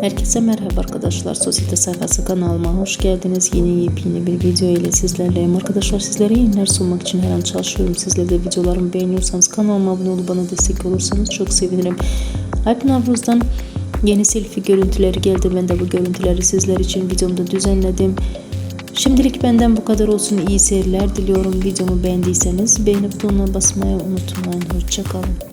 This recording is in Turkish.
Herkese merhaba arkadaşlar. Sosyete sayfası kanalıma hoş geldiniz. Yeni yepyeni bir video ile sizlerleyim. Arkadaşlar sizlere yayınlar sunmak için her an çalışıyorum. Sizler de videolarımı beğeniyorsanız kanalıma abone olup bana destek olursanız çok sevinirim. Alp Navruz'dan yeni selfie görüntüleri geldi. Ben de bu görüntüleri sizler için videomda düzenledim. Şimdilik benden bu kadar olsun. İyi seyirler diliyorum. Videomu beğendiyseniz beğenip butonuna basmayı unutmayın. Hoşçakalın.